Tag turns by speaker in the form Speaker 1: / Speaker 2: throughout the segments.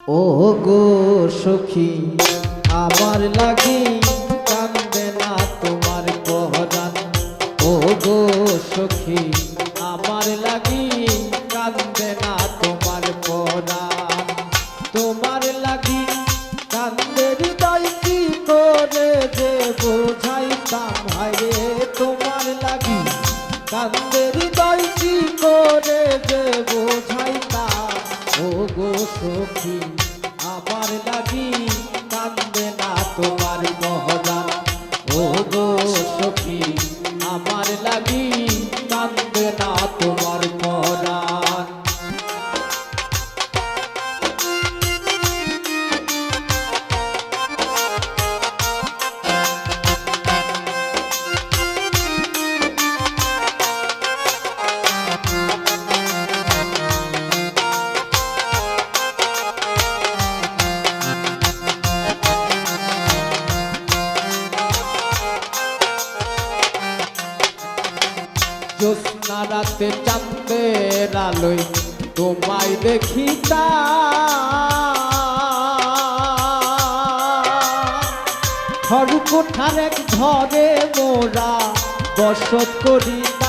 Speaker 1: ও গো সখী, আমার লাগি কান্দে না তোমার পহরান ও গো সখী, আমার লাগি কান্দে না তোমার পহরান তোমার লাগি কান্দে হৃদয় কি করে যে বোঝাইতাম? হায় তোমার লাগি কান্দে হৃদয় কি করে যে বোঝাইতাম? ও গো সখী গো সখী আমার লাগি রাতে চাঁদের আলোয় তোমায় দেখিতা খড়কুঠার এক ঘরে মোরা বসত করিতাম।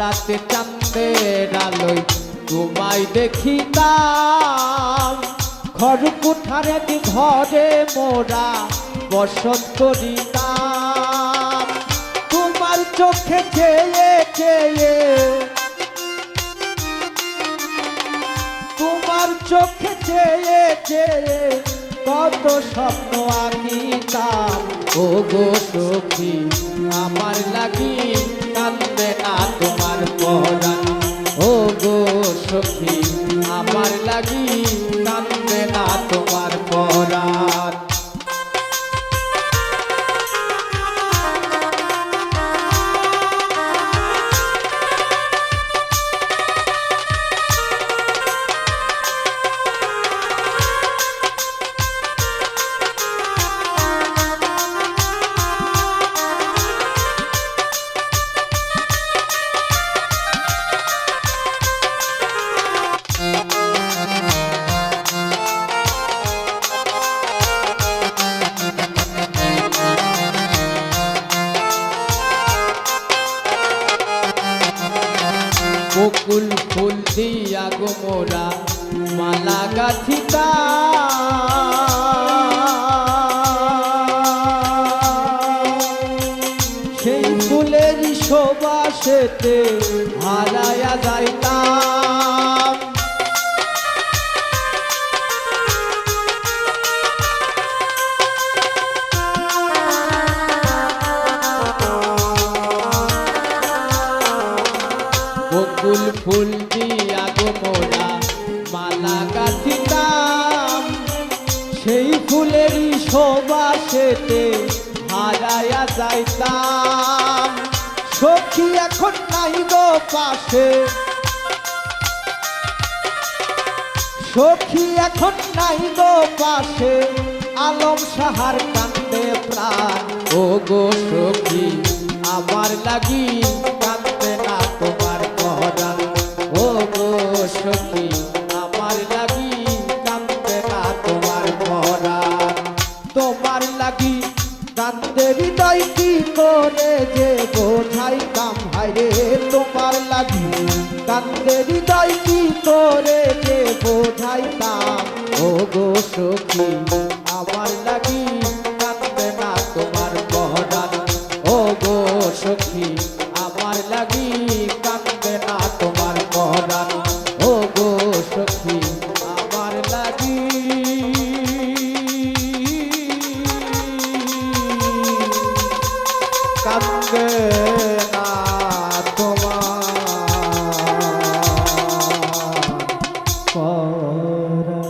Speaker 1: রাতে চাঁদের আলোয় তোমায় দেখিতাম। খড়কুঠার এক ঘরে মোরা বসত করিতাম তোমার চোখে চেয়ে চেয়ে তোমার চোখে চেয়ে চেয়ে কত স্বপ্ন আঁকিতাম। ও গো সখী, আমার লাগি কান্দে না তোমার পরাণ। ও গো সখী আমার লাগি কান্দে না তোমার পরাণ। বকুল ফুল দিয়া গো মোরা মালা গাথিতা। সেই ফুলের শোভাসেতে হারায়া যাইতাম। বকুল ফুল দিয়া গো মোরা মালা গাথিতাম সেই ফুলেরই শোভাসেতে হারায়া যাইতাম। সখী এখন নাই গো পাশে। সখী এখন নাই গো পাশে। আলম সাহার কান্দে প্রাণ। ও গো সখী, আমার লাগি হৃদয় কি করে যে বোঝাই কাম হাইরে তোমার লাগি কান্দে হৃদয় কি করে যে বোঝাই কাম ও গো সখী, আমার লাগি কান্দে না তোমার বহরান ও গো সখী, আমার লাগি কান্দে না তোমার বহরান ও গো সখী के